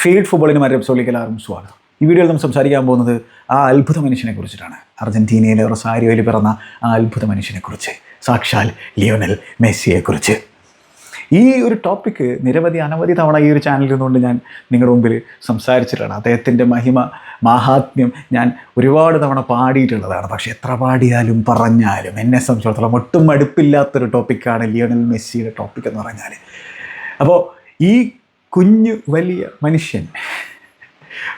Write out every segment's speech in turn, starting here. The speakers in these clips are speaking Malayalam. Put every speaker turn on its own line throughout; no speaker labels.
ഫീൽഡ് ഫുട്ബോളിന് മറ്റൊരു എപ്പിസോഡിലേക്ക് എല്ലാവർക്കും സ്വാഗതം. ഈ വീഡിയോയിൽ നമ്മൾ സംസാരിക്കാൻ പോകുന്നത് ആ അത്ഭുത മനുഷ്യനെ കുറിച്ചിട്ടാണ്. അർജന്റീനയിലെ റൊസാരിയോയിൽ പിറന്ന ആ അത്ഭുത മനുഷ്യനെക്കുറിച്ച് സാക്ഷാൽ ലിയോണൽ മെസ്സിയെക്കുറിച്ച് ഈ ഒരു ടോപ്പിക്ക് നിരവധി അനവധി തവണ ഈ ഒരു ചാനലിൽ നിന്നുകൊണ്ട് ഞാൻ നിങ്ങളുടെ മുമ്പിൽ സംസാരിച്ചിട്ടാണ്. അദ്ദേഹത്തിന്റെ മഹിമ മാഹാത്മ്യം ഞാൻ ഒരുപാട് തവണ പാടിയിട്ടുള്ളതാണ്. പക്ഷേ എത്ര പാടിയാലും പറഞ്ഞാലും എന്നെ സംബന്ധിച്ചിടത്തോളം ഒട്ടും മടുപ്പില്ലാത്തൊരു ടോപ്പിക്കാണ് ലിയോണൽ മെസ്സിയുടെ ടോപ്പിക് എന്ന് പറഞ്ഞാൽ അപ്പോൾ ഈ കുഞ്ഞു വലിയ മനുഷ്യൻ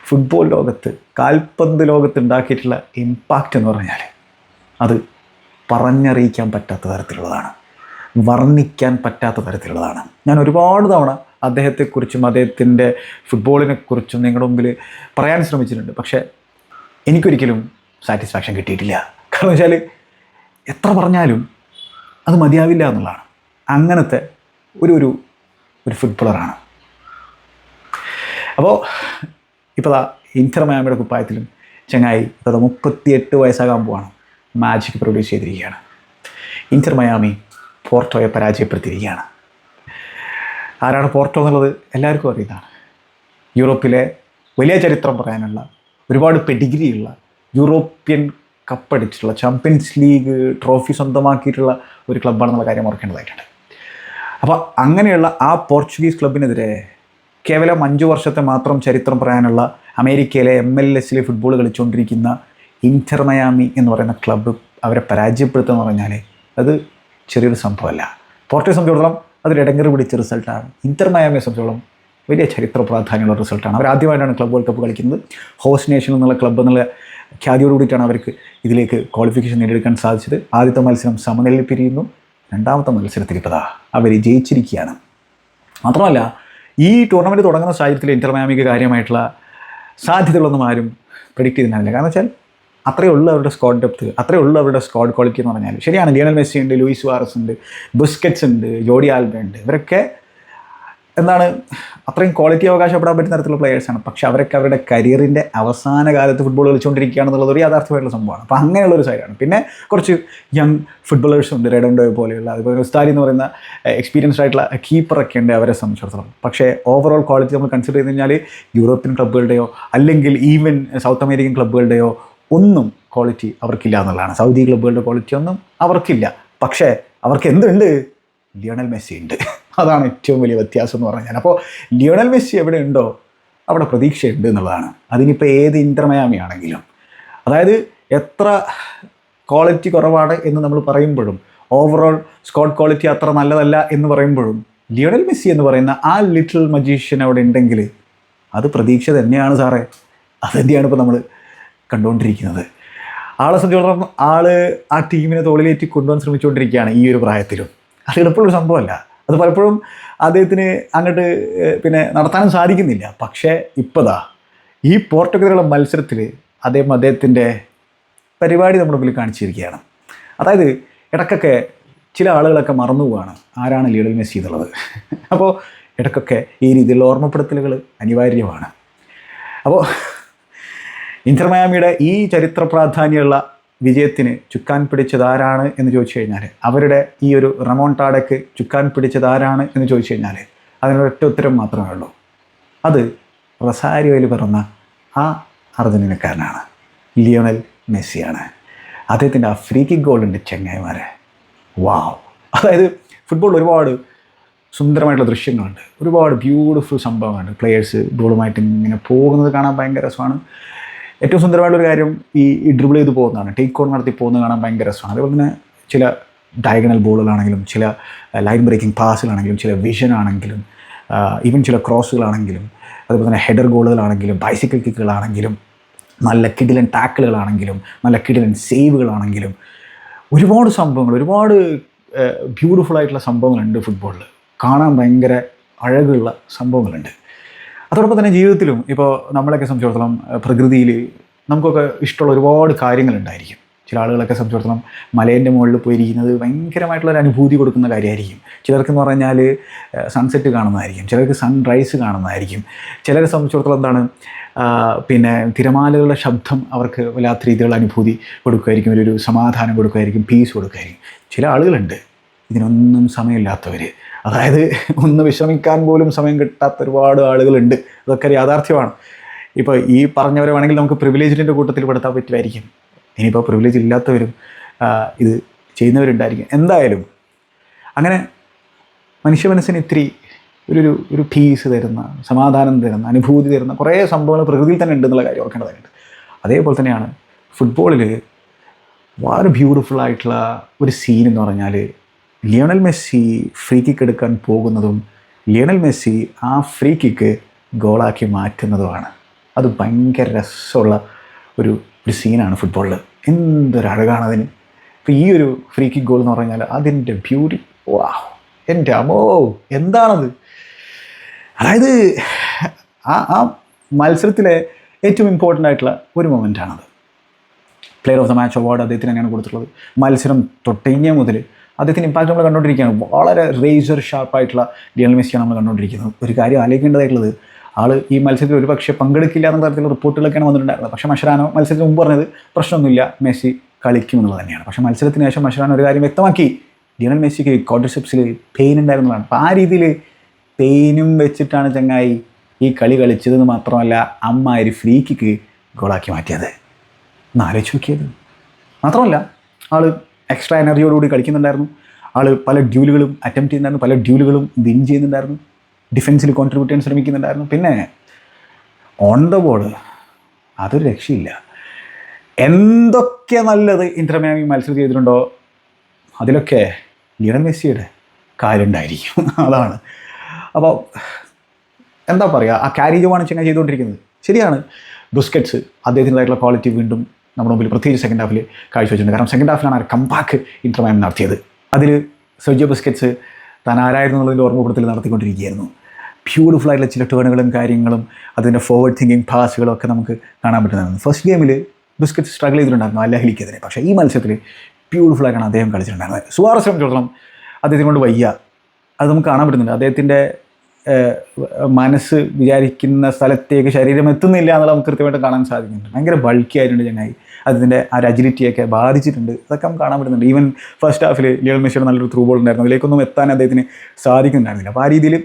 ഫുട്ബോൾ ലോകത്ത് കാൽപന്ത് ലോകത്ത് ഉണ്ടാക്കിയിട്ടുള്ള ഇമ്പാക്റ്റ് എന്ന് പറഞ്ഞാൽ അത് പറഞ്ഞറിയിക്കാൻ പറ്റാത്ത തരത്തിലുള്ളതാണ്. വർണിക്കാൻ പറ്റാത്ത തരത്തിലുള്ളതാണ്. ഞാൻ ഒരുപാട് തവണ അദ്ദേഹത്തെക്കുറിച്ചും അദ്ദേഹത്തിന്റെ ഫുട്ബോളിനെക്കുറിച്ചും നിങ്ങളുടെ മുമ്പിൽ പറയാൻ ശ്രമിച്ചിട്ടുണ്ട്. പക്ഷേ എനിക്കൊരിക്കലും സാറ്റിസ്ഫാക്ഷൻ കിട്ടിയിട്ടില്ല. കാരണം വെച്ചാൽ എത്ര പറഞ്ഞാലും അത് മതിയാവില്ല എന്നുള്ളതാണ്. അങ്ങനത്തെ ഒരു ഒരു ഒരു ഫുട്ബോളറാണ് അപ്പോൾ ഇപ്പോൾ ഇന്റർ മയാമിയുടെ കുപ്പായത്തിലും ചങ്ങായി ഇപ്പോൾ മുപ്പത്തിയെട്ട് വയസ്സാകാൻ പോവാണ്. മാജിക് പ്രൊഡ്യൂസ് ചെയ്തിരിക്കുകയാണ്. ഇന്റർ മയാമി പോർട്ടോയെ പരാജയപ്പെടുത്തിയിരിക്കുകയാണ്. ആരാണ് പോർട്ടോ എന്നുള്ളത് എല്ലാവർക്കും അറിയുന്നതാണ്. യൂറോപ്പിലെ വലിയ ചരിത്രം പറയാനുള്ള ഒരുപാട് പെഡിഗ്രിയുള്ള യൂറോപ്യൻ കപ്പടിച്ചിട്ടുള്ള ചാമ്പ്യൻസ് ലീഗ് ട്രോഫി സ്വന്തമാക്കിയിട്ടുള്ള ഒരു ക്ലബ്ബാണെന്നുള്ള കാര്യം ഓർക്കേണ്ടതായിട്ടുണ്ട്. അപ്പോൾ അങ്ങനെയുള്ള ആ പോർച്ചുഗീസ് ക്ലബിനെതിരെ കേവലം അഞ്ച് വർഷത്തെ മാത്രം ചരിത്രം പറയാനുള്ള അമേരിക്കയിലെ എം എൽ എസിൽ ഫുട്ബോൾ കളിച്ചുകൊണ്ടിരിക്കുന്ന ഇന്റർ മയാമി എന്ന് പറയുന്ന ക്ലബ്ബ് അവരെ പരാജയപ്പെടുത്തുക എന്ന് പറഞ്ഞാൽ അത് ചെറിയൊരു സംഭവമല്ല. പോർട്ടിനെ സംബന്ധിച്ചിടത്തോളം അതൊരു ഇടങ്ങർ പിടിച്ച റിസൾട്ടാണ് ഇന്റർ മയാമിയെ സംബന്ധിച്ചിടത്തോളം വലിയ ചരിത്ര പ്രാധാന്യമുള്ള റിസൾട്ടാണ് അവർ ആദ്യമായിട്ടാണ് ക്ലബ് വേൾഡ് കപ്പ് കളിക്കുന്നത്. ഹോസ്റ്റ് നേഷൻ എന്നുള്ള ക്ലബ്ബ് എന്നുള്ള ഖ്യാതിയോട് കൂടിയിട്ടാണ് അവർക്ക് ഇതിലേക്ക് ക്വാളിഫിക്കേഷൻ നേടിയെടുക്കാൻ സാധിച്ചത്. ആദ്യത്തെ മത്സരം സമനിലയിൽ പിരിയുന്നു. രണ്ടാമത്തെ മത്സരത്തിൽ ഇപ്പതാ അവർ ജയിച്ചിരിക്കുകയാണ്. മാത്രമല്ല ഈ ടൂർണമെന്റ് തുടങ്ങുന്ന സാഹചര്യത്തിൽ ഇന്റർ മയാമിക്ക് കാര്യമായിട്ടുള്ള സാധ്യതകളൊന്നും ആരും പ്രിഡിക്റ്റ് ചെയ്തിട്ടുണ്ടാവില്ല. കാരണം വെച്ചാൽ അത്രയേ ഉള്ളൂ അവരുടെ സ്ക്വാഡ് ഡെപ്ത് അത്രയേ ഉള്ളൂ അവരുടെ സ്ക്വാഡ് ക്വാളിറ്റി എന്ന് പറഞ്ഞാൽ ശരിയാണ്. ലിയണൽ മെസ്സി ഉണ്ട് ലൂയിസ് വാറസ് ഉണ്ട് ബുസ്കറ്റ്സ് ഉണ്ട് ജോഡി ആൽബ ഉണ്ട്. ഇവരൊക്കെ എന്താണ്? അത്രയും ക്വാളിറ്റി അവകാശപ്പെടാൻ പറ്റുന്ന തരത്തിലുള്ള പ്ലെയേഴ്സാണ് പക്ഷെ അവരൊക്കെ അവരുടെ കരിയറിന്റെ അവസാന കാലത്ത് ഫുട്ബോൾ കളിച്ചുകൊണ്ടിരിക്കുകയാണെന്നുള്ളത് ഒരു യാഥാർത്ഥ്യമായിട്ടുള്ള സംഭവമാണ്. അപ്പോൾ അങ്ങനെയുള്ള ഒരു സൈഡാണ് പിന്നെ കുറച്ച് യങ് ഫുട്ബോളേഴ്സ് ഉണ്ട്. റെഡോണ്ടോ പോലെയുള്ള അതുപോലെ ഉസ്താരി എന്ന് പറയുന്ന എക്സ്പീരിയൻസ്ഡ് ആയിട്ടുള്ള കീപ്പറൊക്കെ ഉണ്ട് അവരെ സംബന്ധിച്ചിടത്തോളം. പക്ഷേ ഓവറോൾ ക്വാളിറ്റി നമ്മൾ കൺസിഡർ ചെയ്ത് കഴിഞ്ഞാൽ യൂറോപ്യൻ ക്ലബ്ബുകളുടെയോ അല്ലെങ്കിൽ ഈവൻ സൗത്ത് അമേരിക്കൻ ക്ലബ്ബുകളുടെയോ ഒന്നും ക്വാളിറ്റി അവർക്കില്ല എന്നുള്ളതാണ്. സൗദി ക്ലബ്ബുകളുടെ ക്വാളിറ്റി ഒന്നും അവർക്കില്ല. പക്ഷേ അവർക്ക് എന്തുണ്ട്? ലിയോണൽ മെസ്സി ഉണ്ട്. അതാണ് ഏറ്റവും വലിയ വ്യത്യാസം എന്ന് പറഞ്ഞാൽ. അപ്പോൾ ലിയോണൽ മെസ്സി എവിടെ ഉണ്ടോ അവിടെ പ്രതീക്ഷയുണ്ട് എന്നുള്ളതാണ്. അതിനിപ്പോൾ ഏത് ഇന്റർമയാമി ആണെങ്കിലും അതായത് എത്ര ക്വാളിറ്റി കുറവാണ് എന്ന് നമ്മൾ പറയുമ്പോഴും ഓവറോൾ സ്കോഡ് ക്വാളിറ്റി അത്ര നല്ലതല്ല എന്ന് പറയുമ്പോഴും ലിയോണൽ മെസ്സി എന്ന് പറയുന്ന ആ ലിറ്റിൽ മജീഷ്യൻ അവിടെ ഉണ്ടെങ്കിൽ അത് പ്രതീക്ഷ തന്നെയാണ് സാറേ. അത് തന്നെയാണ് ഇപ്പോൾ നമ്മൾ കണ്ടുകൊണ്ടിരിക്കുന്നത്. ആളെ സംബന്ധിച്ചിടത്തോളം ആൾ ആ ടീമിനെ തോളിലേറ്റി കൊണ്ടുപോകാൻ ശ്രമിച്ചുകൊണ്ടിരിക്കുകയാണ് ഈ ഒരു പ്രായത്തിലും. അത് എളുപ്പമുള്ള സംഭവമല്ല. അത് പലപ്പോഴും അദ്ദേഹത്തിന് അങ്ങോട്ട് പിന്നെ നടത്താനും സാധിക്കുന്നില്ല. പക്ഷേ ഇപ്പതാ ഈ പോർട്ടുഗലുള്ള മത്സരത്തിൽ അദ്ദേഹം അദ്ദേഹത്തിന്റെ പരിപാടി നമ്മുടെ മുമ്പിൽ കാണിച്ചിരിക്കുകയാണ്. അതായത് ഇടയ്ക്കൊക്കെ ചില ആളുകളൊക്കെ മറന്നു പോവാണ്. ആരാണ് ലിയണൽ മെസ്സി എന്നുള്ളത്? അപ്പോൾ ഇടയ്ക്കൊക്കെ ഈ രീതിയിലുള്ള ഓർമ്മപ്പെടുത്തലുകൾ അനിവാര്യമാണ്. അപ്പോൾ ഇന്റർ മയാമിയുടെ ഈ ചരിത്ര പ്രാധാന്യമുള്ള വിജയത്തിന് ചുക്കാൻ പിടിച്ചത് ആരാണ് എന്ന് ചോദിച്ചു കഴിഞ്ഞാൽ അവരുടെ ഈ ഒരു റമോണ്ടാടയ്ക്ക് ചുക്കാൻ പിടിച്ചത് ആരാണ് എന്ന് ചോദിച്ചു കഴിഞ്ഞാൽ അതിനൊരൊറ്റ ഉത്തരം മാത്രമേ ഉള്ളൂ. അത് റസാരിയോയിൽ പിറന്ന ആ അർജന്റീനക്കാരനാണ് ലിയോണൽ മെസ്സിയാണ്. അദ്ദേഹത്തിന്റെ ആ ഫ്രീ കിക്ക് ഗോളുണ്ട് ചെങ്ങായിമാരെ. വാവ് അതായത് ഫുട്ബോൾ ഒരുപാട് സുന്ദരമായിട്ടുള്ള ദൃശ്യങ്ങളുണ്ട്. ഒരുപാട് ബ്യൂട്ടിഫുൾ സംഭവങ്ങളുണ്ട്. പ്ലെയേഴ്സ് ബോളുമായിട്ട് ഇങ്ങനെ പോകുന്നത് കാണാൻ ഭയങ്കര രസമാണ്. ഏറ്റവും സുന്ദരമായിട്ടൊരു കാര്യം ഈ ഡ്രിബിൾ ചെയ്ത് പോകുന്നതാണ്. ടേക്ക് ഓൺ നടത്തി പോകുന്നത് കാണാൻ ഭയങ്കര രസമാണ്. അതുപോലെ തന്നെ ചില ഡയഗണൽ ബോളുകളാണെങ്കിലും ചില ലൈൻ ബ്രേക്കിംഗ് പാസുകളാണെങ്കിലും ചില വിഷൻ ആണെങ്കിലും ഈവൻ ചില ക്രോസുകളാണെങ്കിലും അതുപോലെ തന്നെ ഹെഡർ ഗോളുകളാണെങ്കിലും ബൈസിക്കിൾ കിക്കുകളാണെങ്കിലും നല്ല കിടിലൻ ടാക്കിളുകളാണെങ്കിലും നല്ല കിടിലൻ സേവുകളാണെങ്കിലും ഒരുപാട് സംഭവങ്ങൾ ഒരുപാട് ബ്യൂട്ടിഫുൾ ആയിട്ടുള്ള സംഭവങ്ങളുണ്ട് ഫുട്ബോളിൽ കാണാൻ ഭയങ്കര അഴകുള്ള സംഭവങ്ങളുണ്ട്. അതോടൊപ്പം തന്നെ ജീവിതത്തിലും ഇപ്പോൾ നമ്മളെയൊക്കെ സംബന്ധിച്ചിടത്തോളം പ്രകൃതിയിൽ നമുക്കൊക്കെ ഇഷ്ടമുള്ള ഒരുപാട് കാര്യങ്ങളുണ്ടായിരിക്കും. ചില ആളുകളൊക്കെ സംബന്ധിച്ചിടത്തോളം മലേന്റെ മുകളിൽ പോയിരിക്കുന്നത് ഭയങ്കരമായിട്ടുള്ള ഒരു അനുഭൂതി കൊടുക്കുന്ന കാര്യമായിരിക്കും. ചിലർക്കെന്ന് പറഞ്ഞാൽ സൺസെറ്റ് കാണുന്നതായിരിക്കും. ചിലർക്ക് സൺറൈസ് കാണുന്നതായിരിക്കും. ചിലരെ സംബന്ധിച്ചിടത്തോളം എന്താണ് പിന്നെ തിരമാലകളുടെ ശബ്ദം അവർക്ക് വല്ലാത്ത രീതിയിലുള്ള അനുഭൂതി കൊടുക്കുമായിരിക്കും. ഒരു സമാധാനം കൊടുക്കുമായിരിക്കും. പീസ് കൊടുക്കുമായിരിക്കും. ചില ആളുകളുണ്ട്. ഇതിനൊന്നും സമയമില്ലാത്തവർ അതായത് ഒന്ന് വിശ്രമിക്കാൻ പോലും സമയം കിട്ടാത്ത ഒരുപാട് ആളുകളുണ്ട്. അതൊക്കെ ഒരു യാഥാർത്ഥ്യമാണ്. ഇപ്പോൾ ഈ പറഞ്ഞവരെ വേണമെങ്കിൽ നമുക്ക് പ്രിവിലേജിന്റെ കൂട്ടത്തിൽ പെടുത്താൻ പറ്റുമായിരിക്കും. ഇനിയിപ്പോൾ പ്രിവിലേജ് ഇല്ലാത്തവരും ഇത് ചെയ്യുന്നവരുണ്ടായിരിക്കും. എന്തായാലും അങ്ങനെ മനുഷ്യ മനസ്സിന് ഇത്തിരി ഒരു ഒരു ഒരു പീസ് തരുന്ന സമാധാനം തരുന്ന അനുഭൂതി തരുന്ന കുറേ സംഭവങ്ങൾ പ്രകൃതിയിൽ തന്നെ ഉണ്ടെന്നുള്ള കാര്യം ഓർക്കേണ്ടതായിട്ട് അതേപോലെ തന്നെയാണ് ഫുട്ബോളിൽ വളരെ ബ്യൂട്ടിഫുൾ ആയിട്ടുള്ള ഒരു സീൻ എന്ന് പറഞ്ഞാൽ ലിയണൽ മെസ്സി ഫ്രീ കിക്ക് എടുക്കാൻ പോകുന്നതും ലിയണൽ മെസ്സി ആ ഫ്രീ കിക്ക് ഗോളാക്കി മാറ്റുന്നതുമാണ്. അത് ഭയങ്കര രസമുള്ള ഒരു ഒരു സീനാണ് ഫുട്ബോളിൽ എന്തൊരു അഴകാണ് അതിന്. ഈ ഒരു ഫ്രീ കിക്ക് ഗോൾ എന്ന് പറഞ്ഞാൽ അതിന്റെ ബ്യൂട്ടി വാ എന്റെ അമ്മോ എന്താണത്? അതായത് ആ ആ മത്സരത്തിലെ ഏറ്റവും ഇമ്പോർട്ടന്റ് ആയിട്ടുള്ള ഒരു മൊമെന്റാണത് player of the match award അദ്ദേഹത്തിന് തന്നെയാണ് കൊടുത്തിട്ടുള്ളത്. മത്സരം തൊട്ടിഞ്ഞ മുതൽ അദ്ദേഹത്തിന് ഇമ്പാക്റ്റ് നമ്മൾ കണ്ടുകൊണ്ടിരിക്കുകയാണ് വളരെ റേസർ ഷാർപ്പായിട്ടുള്ള ലിയണൽ മെസ്സിയാണ് നമ്മൾ കണ്ടുകൊണ്ടിരിക്കുന്നത് ഒരു കാര്യം ആലോചിക്കേണ്ടതായിട്ടുള്ളത് ആൾ ഈ മത്സരത്തിൽ ഒരു പക്ഷേ പങ്കെടുക്കില്ല എന്ന തരത്തിലുള്ള റിപ്പോർട്ടുകളൊക്കെയാണ് വന്നിട്ടുണ്ടായിരുന്നത്. പക്ഷേ മഷറാനോ മത്സരത്തിന് മുമ്പ് പറഞ്ഞത് പ്രശ്നമൊന്നുമില്ല മെസ്സി കളിക്കും എന്നുള്ളത് തന്നെയാണ്. പക്ഷേ മത്സരത്തിന് ശേഷം മഷറാനോ ഒരു കാര്യം വ്യക്തമാക്കി. ലിയണൽ മെസ്സിക്ക് കോട്ടർഷിപ്സിൽ പെയിൻ ഉണ്ടായിരുന്നതാണ്. അപ്പോൾ ആ രീതിയിൽ പെയിനും വെച്ചിട്ടാണ് ചങ്ങായി ഈ കളി കളിച്ചതെന്ന് മാത്രമല്ല അമ്മ ഒരു ഫ്രീ കിക്ക് ഗോളാക്കി മാറ്റിയത്. എന്നാലോചിച്ച് നോക്കിയത്. മാത്രമല്ല ആൾ എക്സ്ട്രാ എനർജിയോടുകൂടി കളിക്കുന്നുണ്ടായിരുന്നു. ആൾ പല ഡ്യൂലുകളും അറ്റംപ്റ്റ് ചെയ്യുന്നുണ്ടായിരുന്നു പല ഡ്യൂലുകളും വിൻ ചെയ്യുന്നുണ്ടായിരുന്നു ഡിഫൻസിൽ കോൺട്രിബ്യൂട്ട് ചെയ്യാൻ ശ്രമിക്കുന്നുണ്ടായിരുന്നു. പിന്നെ ഓൺ ദ ബോൾ അതൊരു രക്ഷയില്ല. എന്തൊക്കെ നല്ലത് ഇന്റർമാമി മത്സരം ചെയ്തിട്ടുണ്ടോ? അതിലൊക്കെ ലിയണൽ മെസ്സിയുടെ കാര്യമുണ്ടായിരിക്കും അതാണ്. അപ്പോൾ എന്താ പറയുക ആ ക്യാരിജുമാണ് ചെങ്ങ ചെയ്തുകൊണ്ടിരിക്കുന്നത്. ശരിയാണ്. ബുസ്കറ്റ്സ് അദ്ദേഹത്തിന്റെതായിട്ടുള്ള ക്വാളിറ്റി വീണ്ടും നമ്മുടെ മുമ്പിൽ പ്രത്യേകിച്ച് സെക്കൻഡ് ഹാഫിൽ കാഴ്ചവെച്ചിട്ടുണ്ട് കാരണം സെക്കൻഡ് ഹാഫിലാണ് ആ കമ്പാക്ക് ഇന്റർമാം നടത്തിയത്. അതിൽ സെർജിയോ ബിസ്കറ്റ്സ് താൻ ആരായിരുന്നു എന്നുള്ളതിന്റെ ഓർമ്മപ്പെടുത്തൽ നടത്തിക്കൊണ്ടിരിക്കുകയായിരുന്നു. ബ്യൂട്ടിഫുൾ ആയിട്ടുള്ള ചില ടേണുകളും കാര്യങ്ങളും അതിന്റെ ഫോർവേഡ് തിങ്കിങ് പാസുകളും ഒക്കെ നമുക്ക് കാണാൻ പറ്റുന്നതാണ് ഫസ്റ്റ് ഗെയിമിൽ ബിസ്ക്കറ്റ് സ്ട്രഗിൾ ചെയ്തിട്ടുണ്ടായിരുന്നു അല്ലഹലിക്കെതിരെ പക്ഷേ ഈ മത്സരത്തിൽ ബ്യൂട്ടിഫുൾ ആയിട്ടാണ് അദ്ദേഹം കളിച്ചിട്ടുണ്ടായിരുന്നത്. സുവാറെ സംബന്ധിച്ചിടത്തോളം അദ്ദേഹത്തിന് കൊണ്ട് വയ്യ. അത് നമുക്ക് കാണാൻ പറ്റുന്നുണ്ട്. അദ്ദേഹത്തിന്റെ മനസ്സ് വിചാരിക്കുന്ന സ്ഥലത്തേക്ക് ശരീരം എത്തുന്നില്ല എന്നുള്ളത് നമുക്ക് കൃത്യമായിട്ട് കാണാൻ സാധിക്കുന്നുണ്ട്. ഭയങ്കര ബൾക്കി ആയിട്ടുണ്ട് ചങ്ങായി. അതിന്റെ ആ ഒരു അജിലിറ്റിയൊക്കെ ബാധിച്ചിട്ടുണ്ട്. അതൊക്കെ നമുക്ക് കാണാൻ പറ്റുന്നുണ്ട്. ഈവൻ ഫസ്റ്റ് ഹാഫിൽ ലിയൽ മെസ്സിയുടെ നല്ലൊരു ത്രൂ ബോൾ ഉണ്ടായിരുന്നു. അതിലേക്കൊന്നും എത്താൻ അദ്ദേഹത്തിന് സാധിക്കുന്നുണ്ടായിരുന്നില്ല. അപ്പോൾ ആ രീതിയിൽ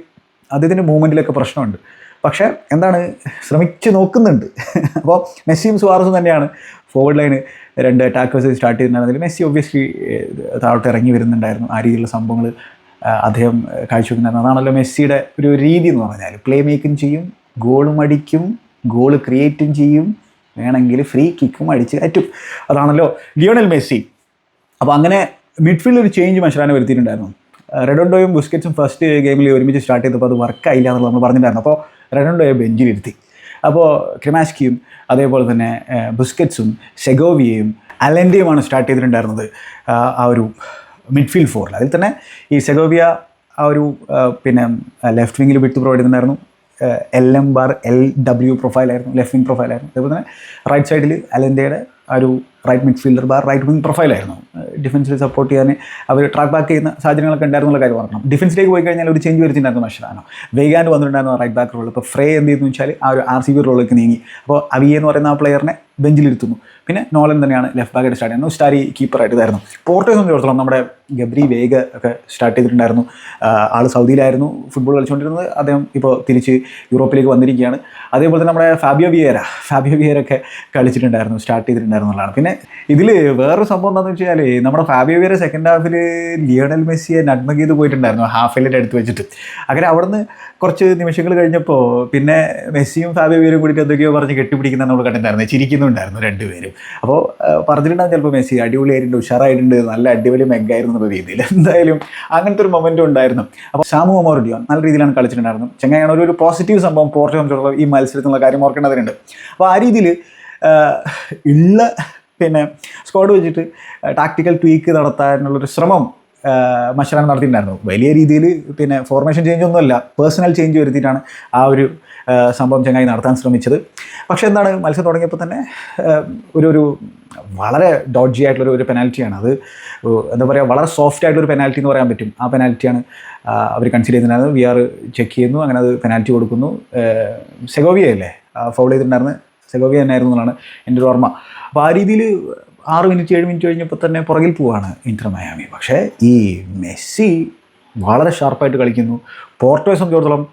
അദ്ദേഹത്തിന്റെ മൂവ്മെന്റിലൊക്കെ പ്രശ്നമുണ്ട്. പക്ഷേ എന്താണ്? ശ്രമിച്ച് നോക്കുന്നുണ്ട്. അപ്പോൾ മെസ്സിയും സുവാറസും തന്നെയാണ്. ഫോർവേഡ് ലൈന് രണ്ട് അറ്റാക്കേഴ്സ് സ്റ്റാർട്ട് ചെയ്തിട്ടുണ്ടായിരുന്നതിൽ മെസ്സി ഒബ്വിയസ്ലി താഴോട്ട് ഇറങ്ങി വരുന്നുണ്ടായിരുന്നു. ആ രീതിയിലുള്ള സംഭവങ്ങൾ അദ്ദേഹം കാഴ്ചവെക്കുന്നുണ്ടായിരുന്നു. അതാണല്ലോ മെസ്സിയുടെ ഒരു രീതി എന്ന് പറഞ്ഞാൽ പ്ലേ മേക്കിംഗ് ചെയ്യും ഗോളും അടിക്കും ഗോൾ ക്രിയേറ്റും ചെയ്യും വേണമെങ്കിൽ ഫ്രീ കിക്കും അടിച്ച് കയറ്റും. അതാണല്ലോ ലിയോണൽ മെസ്സി. അപ്പോൾ അങ്ങനെ മിഡ്ഫീൽഡിൽ ഒരു ചേഞ്ച് മഷറാനെ വരുത്തിയിട്ടുണ്ടായിരുന്നു. റെഡോണ്ടോയും ബുസ്കറ്റ്സും ഫസ്റ്റ് ഗെയിമിൽ ഒരുമിച്ച് സ്റ്റാർട്ട് ചെയ്തപ്പോൾ അത് വർക്ക് ആയില്ല എന്നുള്ളത് നമ്മൾ പറഞ്ഞിട്ടുണ്ടായിരുന്നു. അപ്പോൾ റെഡോണ്ടോയെ ബെഞ്ചിലിരുത്തി അപ്പോൾ ക്രിമാസ്കിയും അതേപോലെ തന്നെ ബുസ്കറ്റ്സും സെഗോവിയയും അലൻഡിയുമാണ് സ്റ്റാർട്ട് ചെയ്തിട്ടുണ്ടായിരുന്നത് ആ ഒരു മിഡ്ഫീൽഡ് ഫോറിൽ അതിൽ തന്നെ ഈ സെഗോവിയ ആ ഒരു പിന്നെ ലെഫ്റ്റ് വിങ്ങിൽ വിട്ട് പ്രൊവൈഡ് ചെയ്തിട്ടുണ്ടായിരുന്നു L M bar L W പ്രൊഫൈലായിരുന്നു left wing പ്രൊഫൈലായിരുന്നു അതേപോലെ തന്നെ റൈറ്റ് സൈഡിൽ അലന്തയുടെ ആ ഒരു right midfielder bar right wing പ്രൊഫൈലായിരുന്നു ഡിഫൻസിൽ സപ്പോർട്ട് ചെയ്യാൻ അവർ ട്രാക്ക് ബാക്ക് ചെയ്യുന്ന സാഹചര്യങ്ങളൊക്കെ ഉണ്ടായിരുന്നുള്ള കാര്യം പറഞ്ഞു ഡിഫൻസിലേക്ക് പോയി കഴിഞ്ഞാൽ ഒരു ചേഞ്ച് വരുത്തിയിട്ടുണ്ടായിരുന്നു മഷറാനോ വേഗാൻ വന്നിട്ടുണ്ടായിരുന്നു റൈറ്റ് ബാക്ക് റോൾ ഇപ്പോൾ ഫ്രേ എന്ത് ചെയ്തെന്ന് വെച്ചാൽ ആ ഒരു ആർ സി ബി റോളിലേക്ക് നീങ്ങി. അപ്പോൾ അവിയ എന്ന് പറയുന്ന ആ പ്ലെയറിനെ ബെഞ്ചിലിരുത്തുന്നു പിന്നെ നോളൻ തന്നെയാണ് ലെഫ്റ്റ് ബാക്കായിട്ട് സ്റ്റാർട്ട് ചെയ്യുന്നത്. സ്റ്റാരി കീപ്പർ കീപ്പറായിട്ട് ഇതായിരുന്നു. പോർട്ടേഴ്സ് സംബന്ധിച്ചിടത്തോളം നമ്മുടെ ഗബ്രി വേഗ ഒക്കെ സ്റ്റാർട്ട് ചെയ്തിട്ടുണ്ടായിരുന്നു. ആൾ സൗദിയിലായിരുന്നു ഫുട്ബോൾ കളിച്ചുകൊണ്ടിരുന്നത്. അദ്ദേഹം ഇപ്പോൾ തിരിച്ച് യൂറോപ്പിലേക്ക് വന്നിരിക്കുകയാണ്. അതേപോലെ തന്നെ നമ്മുടെ ഫാബിയോ വിയേര ഫാബിയോ വിയേര ഒക്കെ കളിച്ചിട്ടുണ്ടായിരുന്നു സ്റ്റാർട്ട് ചെയ്തിട്ടുണ്ടായിരുന്നു എന്നുള്ളതാണ്. പിന്നെ ഇതിൽ വേറൊരു സംഭവം എന്താണെന്ന് വെച്ചാൽ നമ്മുടെ ഫാബിയോ വിയേര സെക്കൻഡ് ഹാഫിൽ ലിയോണൽ മെസ്സിയെ നഡ്മഗ് ചെയ്ത് പോയിട്ടുണ്ടായിരുന്നു ഫൈലിന്റെ അടുത്ത് വെച്ചിട്ട്. അങ്ങനെ അവിടുന്ന് കുറച്ച് നിമിഷങ്ങൾ കഴിഞ്ഞപ്പോൾ പിന്നെ മെസ്സിയും ഫാബിയോ വിയരും കൂടിയിട്ട് എന്തൊക്കെയോ പറഞ്ഞ് കെട്ടിപ്പിടിക്കുന്ന നമ്മൾ കണ്ടിട്ടുണ്ടായിരുന്നു. ചിരിക്കുന്നുണ്ടായിരുന്നു രണ്ടുപേരും. അപ്പോൾ പറഞ്ഞിട്ടുണ്ടാകും ചിലപ്പോൾ മെസ്സി അടിപൊളിയായിട്ടുണ്ട് ഉഷാറായിട്ടുണ്ട് നല്ല അടിപൊളി മെഗായിരുന്നു എന്നുള്ള രീതിയിൽ. എന്തായാലും അങ്ങനത്തെ ഒരു മൊമെന്റും ഉണ്ടായിരുന്നു. അപ്പോൾ സാമു മൊമോറിഡിയോ നല്ല രീതിയിലാണ് കളിച്ചിട്ടുണ്ടായിരുന്നു ചെങ്ങായാണ് ഒരു ഒരു പോസിറ്റീവ് സംഭവം സംബന്ധിച്ചിടത്തോളം ഈ മത്സരത്തിലുള്ള കാര്യം ഓർക്കേണ്ടതുണ്ട് അപ്പോൾ ആ രീതിയിൽ ഉള്ള പിന്നെ സ്ക്വാഡ് വെച്ചിട്ട് ടാക്ടിക്കൽ ട്വീക്ക് നടത്താനുള്ളൊരു ശ്രമം മഷറാൻ നടത്തിയിട്ടുണ്ടായിരുന്നു. വലിയ രീതിയിൽ പിന്നെ ഫോർമേഷൻ ചേഞ്ച് ഒന്നുമല്ല പേഴ്സണൽ ചേഞ്ച് വരുത്തിയിട്ടാണ് ആ ഒരു സംഭവം ചങ്ങായി നടത്താൻ ശ്രമിച്ചത്. പക്ഷേ എന്താണ് മത്സരം തുടങ്ങിയപ്പോൾ തന്നെ ഒരു ഒരു വളരെ ഡോഡ്ജി ആയിട്ടുള്ള ഒരു പെനാൽറ്റിയാണ് അത് എന്താ പറയുക വളരെ സോഫ്റ്റ് ആയിട്ടൊരു പെനാൽറ്റി എന്ന് പറയാൻ പറ്റും. ആ പെനാൽറ്റിയാണ് അവർ കൺസിഡർ ചെയ്തിട്ടുണ്ടായിരുന്നത്. വി ആർ ചെക്ക് ചെയ്യുന്നു അങ്ങനെ അത് പെനാൽറ്റി കൊടുക്കുന്നു. സെഗോവിയ അല്ലേ ഫൗൾ ചെയ്തിട്ടുണ്ടായിരുന്നത്. സെഗോവിയ തന്നെയായിരുന്നു എന്നാണ് എന്റെ ഒരു ഓർമ്മ. അപ്പോൾ ആ രീതിയിൽ ആറ് മിനിറ്റ് ഏഴ് മിനിറ്റ് കഴിഞ്ഞപ്പോൾ തന്നെ പുറകിൽ പോവാണ് ഇന്റർ മയാമി. പക്ഷേ ഈ മെസ്സി വളരെ ഷാർപ്പായിട്ട് കളിക്കുന്നു. പോർട്ടോയെ സംബന്ധിച്ചിടത്തോളം